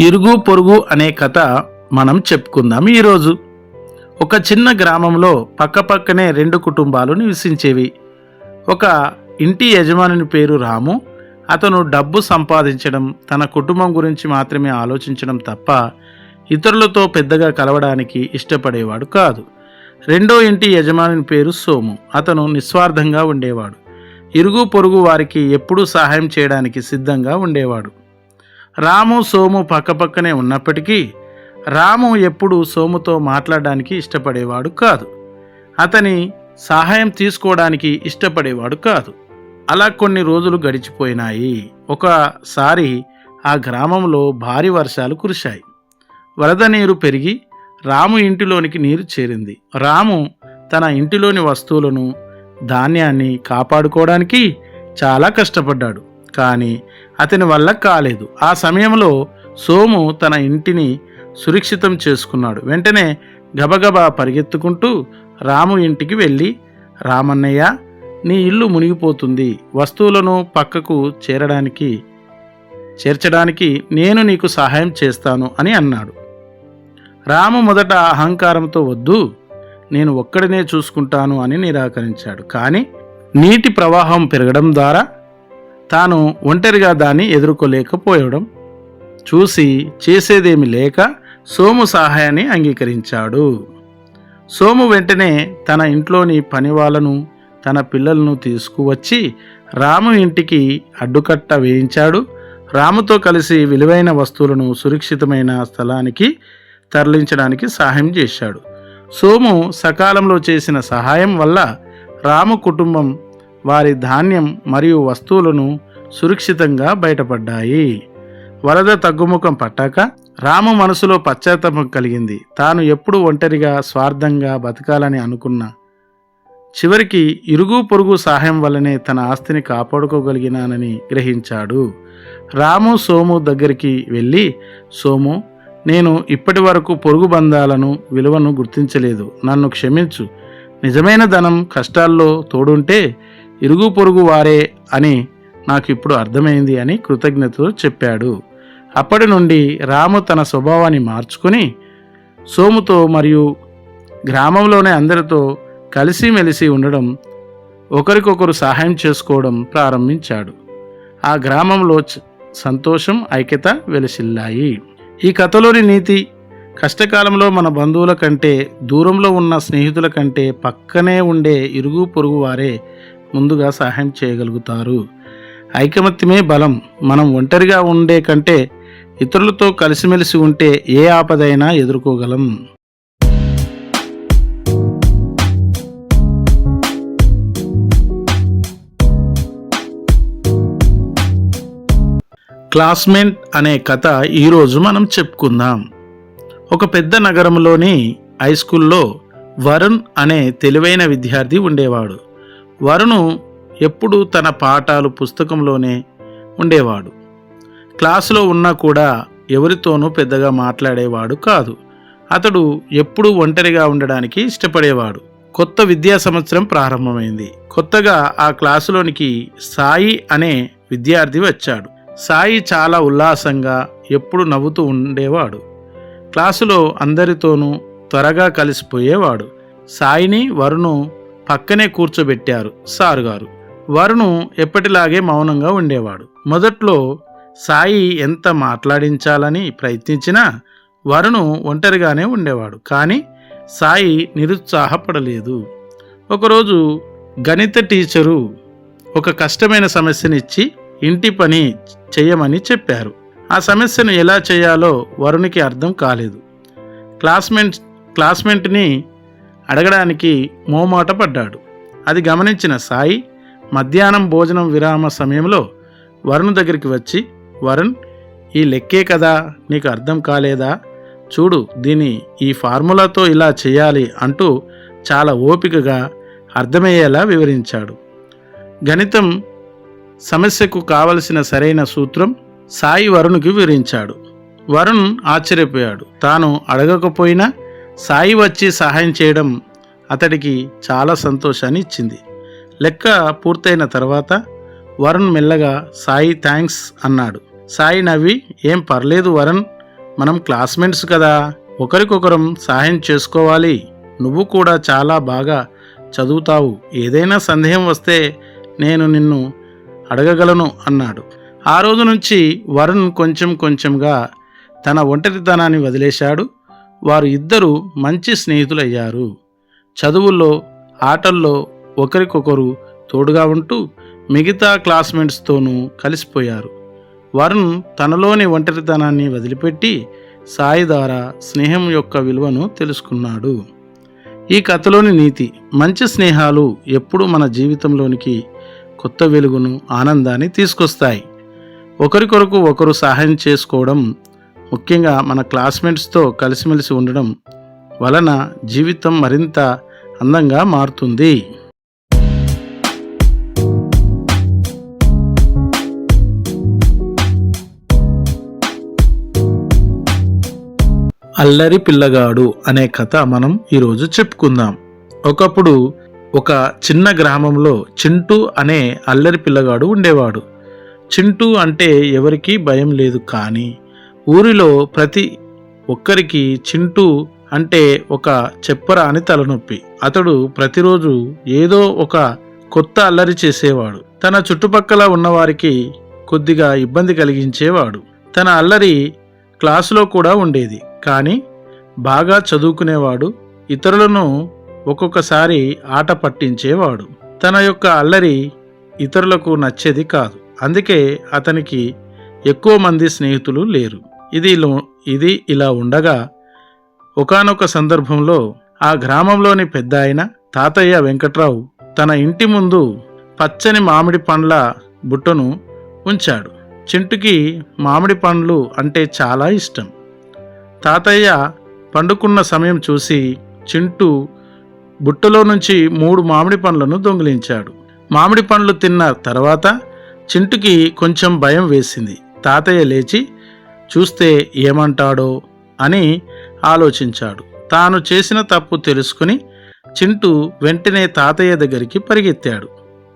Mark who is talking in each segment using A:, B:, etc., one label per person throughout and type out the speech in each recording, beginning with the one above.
A: ఇరుగు పొరుగు అనే కథ మనం చెప్పుకుందాం ఈరోజు. ఒక చిన్న గ్రామంలో పక్కపక్కనే రెండు కుటుంబాలు నివసించేవి. ఒక ఇంటి యజమానుని పేరు రాము అతను డబ్బు సంపాదించడం తన కుటుంబం గురించి మాత్రమే ఆలోచించడం తప్ప ఇతరులతో పెద్దగా కలవడానికి ఇష్టపడేవాడు కాదు. రెండో ఇంటి యజమాని పేరు సోము అతను నిస్వార్థంగా ఉండేవాడు. ఇరుగు పొరుగు వారికి ఎప్పుడూ సహాయం చేయడానికి సిద్ధంగా ఉండేవాడు. రాము సోము పక్కపక్కనే ఉన్నప్పటికీ రాము ఎప్పుడూ సోముతో మాట్లాడడానికి ఇష్టపడేవాడు కాదు. అతని సహాయం తీసుకోవడానికి ఇష్టపడేవాడు కాదు. అలా కొన్ని రోజులు గడిచిపోయినాయి. ఒకసారి ఆ గ్రామంలో భారీ వర్షాలు కురిశాయి. వరద నీరు పెరిగి రాము ఇంటిలోనికి నీరు చేరింది. రాము తన ఇంటిలోని వస్తువులను ధాన్యాన్ని కాపాడుకోవడానికి చాలా కష్టపడ్డాడు. కానీ అతని వల్ల కాలేదు. ఆ సమయంలో సోము తన ఇంటిని సురక్షితం చేసుకున్నాడు. వెంటనే గబగబా పరిగెత్తుకుంటూ రాము ఇంటికి వెళ్ళి రామన్నయ్య నీ ఇల్లు మునిగిపోతుంది. వస్తువులను పక్కకు చేరడానికి చేర్చడానికి నేను నీకు సహాయం చేస్తాను అని అన్నాడు. రాము మొదట అహంకారంతో వద్దు నేను ఒక్కడినే చూసుకుంటాను అని నిరాకరించాడు. కానీ నీటి ప్రవాహం పెరగడం ద్వారా తాను ఒంటరిగా దాన్ని ఎదుర్కోలేకపోయడం చూసి చేసేదేమి లేక సోము సహాయాన్ని అంగీకరించాడు. సోము వెంటనే తన ఇంట్లోని పనివాళ్ళను తన పిల్లలను తీసుకువచ్చి రాము ఇంటికి అడ్డుకట్ట వేయించాడు. రాముతో కలిసి విలువైన వస్తువులను సురక్షితమైన స్థలానికి తరలించడానికి సహాయం చేశాడు. సోము సకాలంలో చేసిన సహాయం వల్ల రాము కుటుంబం వారి ధాన్యం మరియు వస్తువులను సురక్షితంగా బయటపడ్డాయి. వరద తగ్గుముఖం పట్టాక రాము మనసులో పశ్చాత్తాపం కలిగింది. తాను ఎప్పుడు ఒంటరిగా స్వార్థంగా బతకాలని అనుకున్న చివరికి ఇరుగు పొరుగు సహాయం వల్లనే తన ఆస్తిని కాపాడుకోగలిగినానని గ్రహించాడు. రాము సోము దగ్గరికి వెళ్ళి సోము నేను ఇప్పటి వరకు పొరుగు బంధాలను విలువను గుర్తించలేదు. నన్ను క్షమించు. నిజమైన ధనం కష్టాల్లో తోడుంటే ఇరుగు పొరుగు వారే అని నాకు ఇప్పుడు అర్థమైంది అని కృతజ్ఞతతో చెప్పాడు. అప్పటి నుండి రాము తన స్వభావాన్ని మార్చుకుని సోముతో మరియు గ్రామంలోనే అందరితో కలిసిమెలిసి ఉండడం ఒకరికొకరు సహాయం చేసుకోవడం ప్రారంభించాడు. ఆ గ్రామంలో సంతోషం ఐక్యత వెలిసిల్లాయి. ఈ కథలోని నీతి కష్టకాలంలో మన బంధువుల కంటే దూరంలో ఉన్న స్నేహితుల కంటే పక్కనే ఉండే ఇరుగు పొరుగు వారే ముందుగా సహాయం చేయగలుగుతారు. ఐకమత్యమే బలం. మనం ఒంటరిగా ఉండే కంటే ఇతరులతో కలిసిమెలిసి ఉంటే ఏ ఆపదైనా ఎదుర్కోగలం. క్లాస్మేట్ అనే కథ ఈరోజు మనం చెప్పుకుందాం. ఒక పెద్ద నగరంలోని హై స్కూల్లో వరుణ్ అనే తెలివైన విద్యార్థి ఉండేవాడు. వరుణు ఎప్పుడూ తన పాఠాలు పుస్తకంలోనే ఉండేవాడు. క్లాసులో ఉన్నా కూడా ఎవరితోనూ పెద్దగా మాట్లాడేవాడు కాదు. అతడు ఎప్పుడూ ఒంటరిగా ఉండడానికి ఇష్టపడేవాడు. కొత్త విద్యా సంవత్సరం ప్రారంభమైంది. కొత్తగా ఆ క్లాసులోనికి సాయి అనే విద్యార్థి వచ్చాడు. సాయి చాలా ఉల్లాసంగా ఎప్పుడు నవ్వుతూ ఉండేవాడు. క్లాసులో అందరితోనూ త్వరగా కలిసిపోయేవాడు. సాయిని వరుణు పక్కనే కూర్చోబెట్టారు సారు గారు. వరుణు ఎప్పటిలాగే మౌనంగా ఉండేవాడు. మొదట్లో సాయి ఎంత మాట్లాడించాలని ప్రయత్నించినా వరుణు ఒంటరిగానే ఉండేవాడు. కానీ సాయి నిరుత్సాహపడలేదు. ఒకరోజు గణిత టీచరు ఒక కష్టమైన సమస్యనిచ్చి ఇంటి పని చేయమని చెప్పారు. ఆ సమస్యను ఎలా చేయాలో వరుణికి అర్థం కాలేదు. క్లాస్మేట్ క్లాస్మేట్ని అడగడానికి మోమాట పడ్డాడు. అది గమనించిన సాయి మధ్యాహ్నం భోజనం విరామ సమయంలో వరుణ్ దగ్గరికి వచ్చి వరుణ్ ఈ లెక్కే కదా నీకు అర్థం కాలేదా? చూడు దీన్ని ఈ ఫార్ములాతో ఇలా చేయాలి అంటూ చాలా ఓపికగా అర్థమయ్యేలా వివరించాడు. గణితం సమస్యకు కావలసిన సరైన సూత్రం సాయి వరుణ్కి వివరించాడు. వరుణ్ ఆశ్చర్యపోయాడు. తాను అడగకపోయినా సాయి వచ్చి సహాయం చేయడం అతడికి చాలా సంతోషాన్ని ఇచ్చింది. లెక్క పూర్తయిన తర్వాత వరుణ్ మెల్లగా సాయి థ్యాంక్స్ అన్నాడు. సాయి నవ్వి ఏం పర్లేదు వరుణ్ మనం క్లాస్మేట్స్ కదా ఒకరికొకరం సహాయం చేసుకోవాలి. నువ్వు కూడా చాలా బాగా చదువుతావు. ఏదైనా సందేహం వస్తే నేను నిన్ను అడగగలను అన్నాడు. ఆ రోజు నుంచి వరుణ్ కొంచెం కొంచెంగా తన ఒంటరితనాన్ని వదిలేశాడు. వారు ఇద్దరు మంచి స్నేహితులయ్యారు. చదువుల్లో ఆటల్లో ఒకరికొకరు తోడుగా ఉంటూ మిగతా క్లాస్మేట్స్తోనూ కలిసిపోయారు. వరుణ్ తనలోని ఒంటరితనాన్ని వదిలిపెట్టి సాయి ద్వారా స్నేహం యొక్క విలువను తెలుసుకున్నాడు. ఈ కథలోని నీతి మంచి స్నేహాలు ఎప్పుడూ మన జీవితంలోనికి కొత్త వెలుగును ఆనందాన్ని తీసుకొస్తాయి. ఒకరికొరకు ఒకరు సహాయం చేసుకోవడం ముఖ్యంగా మన క్లాస్మేట్స్తో కలిసిమెలిసి ఉండడం వలన జీవితం మరింత అందంగా మారుతుంది. అల్లరి పిల్లగాడు అనే కథ మనం ఈరోజు చెప్పుకుందాం. ఒకప్పుడు ఒక చిన్న గ్రామంలో చింటూ అనే అల్లరి పిల్లగాడు ఉండేవాడు. చింటూ అంటే ఎవరికీ భయం లేదు కానీ ఊరిలో ప్రతి ఒక్కరికి చింటూ అంటే ఒక చెప్పరాని తలనొప్పి. అతడు ప్రతిరోజు ఏదో ఒక కొత్త అల్లరి చేసేవాడు. తన చుట్టుపక్కల ఉన్నవారికి కొద్దిగా ఇబ్బంది కలిగించేవాడు. తన అల్లరి క్లాసులో కూడా ఉండేది. కానీ బాగా చదువుకునేవాడు. ఇతరులను ఒక్కొక్కసారి ఆట పట్టించేవాడు. తన యొక్క అల్లరి ఇతరులకు నచ్చేది కాదు. అందుకే అతనికి ఎక్కువ మంది స్నేహితులు లేరు. ఇది లో- ఇది ఇలా ఉండగా ఒకానొక సందర్భంలో ఆ గ్రామంలోని పెద్ద ఆయన తాతయ్య వెంకట్రావు తన ఇంటి ముందు పచ్చని మామిడి పండ్ల బుట్టను ఉంచాడు. చింటుకి మామిడి పండ్లు అంటే చాలా ఇష్టం. తాతయ్య పండుకున్న సమయం చూసి చింటూ బుట్టలో నుంచి మూడు మామిడి పండ్లను దొంగిలించాడు. మామిడి పండ్లు తిన్న తర్వాత చింటుకి కొంచెం భయం వేసింది. తాతయ్య లేచి చూస్తే ఏమంటాడో అని ఆలోచించాడు. తాను చేసిన తప్పు తెలుసుకుని చింటూ వెంటనే తాతయ్య దగ్గరికి పరిగెత్తాడు.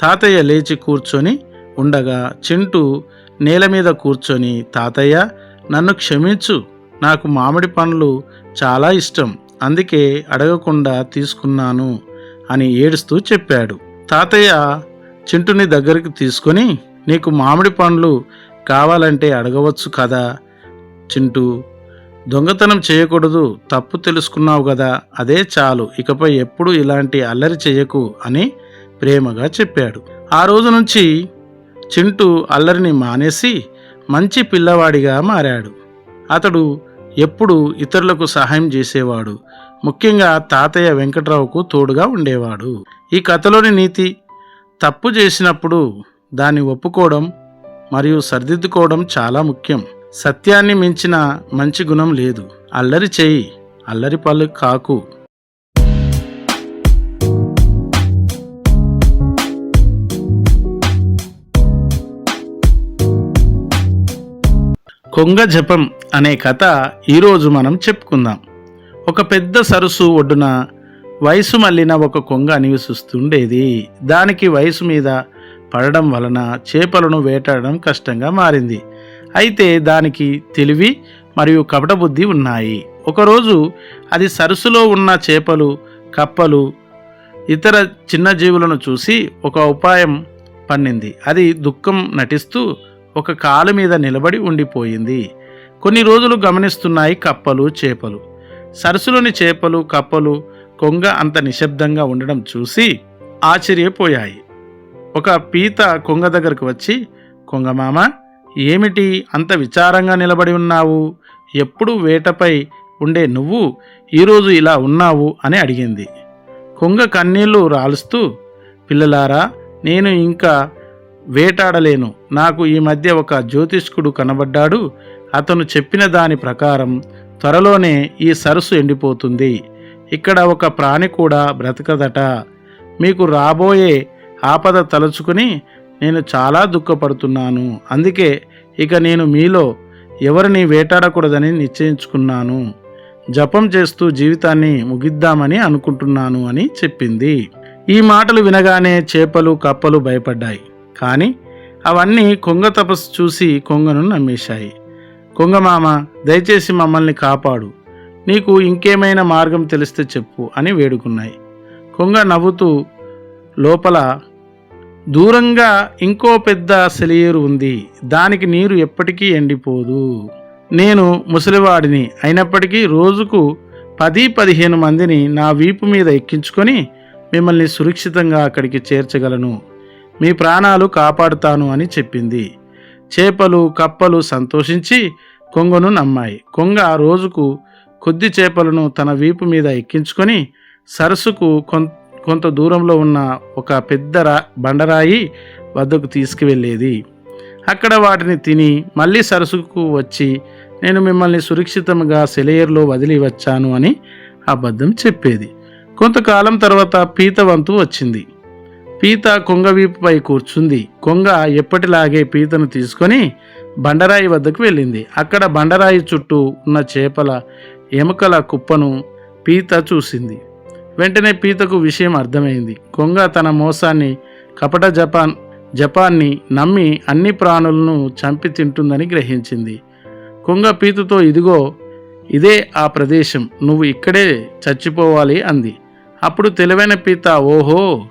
A: తాతయ్య లేచి కూర్చొని ఉండగా చింటూ నేల మీద కూర్చొని తాతయ్య నన్ను క్షమించు. నాకు మామిడి పండ్లు చాలా ఇష్టం. అందుకే అడగకుండా తీసుకున్నాను అని ఏడుస్తూ చెప్పాడు. తాతయ్య చింటుని దగ్గరికి తీసుకొని నీకు మామిడి పండ్లు కావాలంటే అడగవచ్చు కదా. చింటూ దొంగతనం చేయకూడదు తప్పు తెలుసుకున్నావు కదా అదే చాలు ఇకపై ఎప్పుడు ఇలాంటి అల్లరి చేయకు అని ప్రేమగా చెప్పాడు. ఆ రోజు నుంచి చింటూ అల్లరిని మానేసి మంచి పిల్లవాడిగా మారాడు. అతడు ఎప్పుడు ఇతరులకు సహాయం చేసేవాడు. ముఖ్యంగా తాతయ్య వెంకట్రావుకు తోడుగా ఉండేవాడు. ఈ కథలోని నీతి తప్పు చేసినప్పుడు దాన్ని ఒప్పుకోవడం మరియు సరిదిద్దుకోవడం చాలా ముఖ్యం. సత్యాన్ని మించిన మంచి గుణం లేదు. అల్లరి చేయి అల్లరి పళ్ళు కాకు. కొంగ జపం అనే కథ ఈరోజు మనం చెప్పుకుందాం. ఒక పెద్ద సరస్సు ఒడ్డున వయసు మళ్ళిన ఒక కొంగ నివసిస్తుండేది దానికి వయసు మీద పడడం వలన చేపలను వేటాడడం కష్టంగా మారింది. అయితే దానికి తెలివి మరియు కపట బుద్ధి ఉన్నాయి. ఒకరోజు అది సరస్సులో ఉన్న చేపలు కప్పలు ఇతర చిన్న జీవులను చూసి ఒక ఉపాయం పన్నింది. అది దుఃఖం నటిస్తూ ఒక కాలు మీద నిలబడి ఉండిపోయింది. కొన్ని రోజులు గమనిస్తున్నాయి కప్పలు చేపలు. సరస్సులోని చేపలు కప్పలు కొంగ అంత నిశ్శబ్దంగా ఉండడం చూసి ఆశ్చర్యపోయాయి. ఒక పీత కొంగ దగ్గరకు వచ్చి కొంగమామ ఏమిటి అంత విచారంగా నిలబడి ఉన్నావు? ఎప్పుడు వేటపై ఉండే నువ్వు ఈరోజు ఇలా ఉన్నావు? అని అడిగింది. కొంగ కన్నీళ్ళు రాలుస్తూ పిల్లలారా నేను ఇంకా వేటాడలేను. నాకు ఈ మధ్య ఒక జ్యోతిష్కుడు కనబడ్డాడు. అతను చెప్పిన దాని ప్రకారం త్వరలోనే ఈ సరస్సు ఎండిపోతుంది. ఇక్కడ ఒక ప్రాణి కూడా బ్రతకదట. మీకు రాబోయే ఆపద తలుచుకుని నేను చాలా దుఃఖపడుతున్నాను. అందుకే ఇక నేను మీలో ఎవరిని వేటాడకూడదని నిశ్చయించుకున్నాను. జపం చేస్తూ జీవితాన్ని ముగిద్దామని అనుకుంటున్నాను అని చెప్పింది. ఈ మాటలు వినగానే చేపలు కప్పలు భయపడ్డాయి. కానీ అవన్నీ కొంగ తపస్సు చూసి కొంగను నమ్మేశాయి. కొంగమామ దయచేసి మమ్మల్ని కాపాడు. నీకు ఇంకేమైనా మార్గం తెలిస్తే చెప్పు అని వేడుకున్నాయి. కొంగ నవ్వుతూ లోపల దూరంగా ఇంకో పెద్ద సెలయేరు ఉంది. దానికి నీరు ఎప్పటికీ ఎండిపోదు. నేను ముసలివాడిని అయినప్పటికీ రోజుకు పది పదిహేను మందిని నా వీపు మీద ఎక్కించుకొని మిమ్మల్ని సురక్షితంగా అక్కడికి చేర్చగలను. మీ ప్రాణాలు కాపాడుతాను అని చెప్పింది. చేపలు కప్పలు సంతోషించి కొంగను నమ్మాయి. కొంగ రోజుకు కొద్ది చేపలను తన వీపు మీద ఎక్కించుకొని సరస్సుకు కొం కొంత దూరంలో ఉన్న ఒక పెద్ద రా బండరాయి వద్దకు తీసుకువెళ్ళేది. అక్కడ వాటిని తిని మళ్ళీ సరస్సుకు వచ్చి నేను మిమ్మల్ని సురక్షితంగా సెలయర్లో వదిలి వచ్చాను అని అబద్ధం చెప్పేది. కొంతకాలం తర్వాత పీత వంతు వచ్చింది. పీత కొంగ వీపుపై కూర్చుంది. కొంగ ఎప్పటిలాగే పీతను తీసుకొని బండరాయి వద్దకు వెళ్ళింది. అక్కడ బండరాయి చుట్టూ ఉన్న చేపల ఎముకల కుప్పను పీత చూసింది. వెంటనే పీతకు విషయం అర్థమైంది. కొంగ తన మోసాన్ని కపట జపాన్ జపాన్ని నమ్మి అన్ని ప్రాణులను చంపి తింటుందని గ్రహించింది. కొంగ పీతతో ఇదిగో ఇదే ఆ ప్రదేశం నువ్వు ఇక్కడే చచ్చిపోవాలి అంది. అప్పుడు తెలివైన పీత ఓహో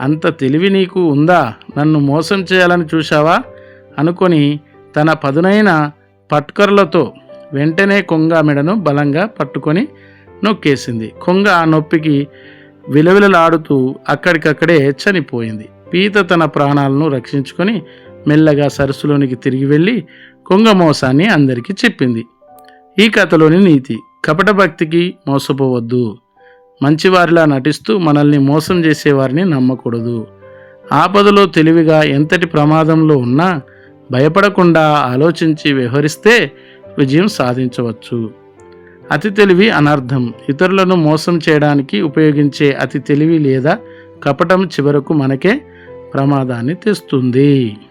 A: అంత తెలివి నీకు ఉందా? నన్ను మోసం చేయాలని చూశావా? అనుకొని తన పదునైన పట్కర్లతో వెంటనే కొంగ మెడను బలంగా పట్టుకొని నొక్కేసింది. కొంగ ఆ నొప్పికి విలవిలలాడుతూ అక్కడికక్కడే చనిపోయింది. పీత తన ప్రాణాలను రక్షించుకొని మెల్లగా సరస్సులోనికి తిరిగి వెళ్ళి కొంగ మోసాన్ని అందరికీ చెప్పింది. ఈ కథలోని నీతి కపట భక్తికి మోసపోవద్దు. మంచివారిలా నటిస్తూ మనల్ని మోసం చేసేవారిని నమ్మకూడదు. ఆపదలో తెలివిగా ఎంతటి ప్రమాదంలో ఉన్నా భయపడకుండా ఆలోచించి వ్యవహరిస్తే విజయం సాధించవచ్చు. అతి తెలివి అనర్థం ఇతరులను మోసం చేయడానికి ఉపయోగించే అతి తెలివి లేదా కపటం చివరకు మనకే ప్రమాదాన్ని తెస్తుంది.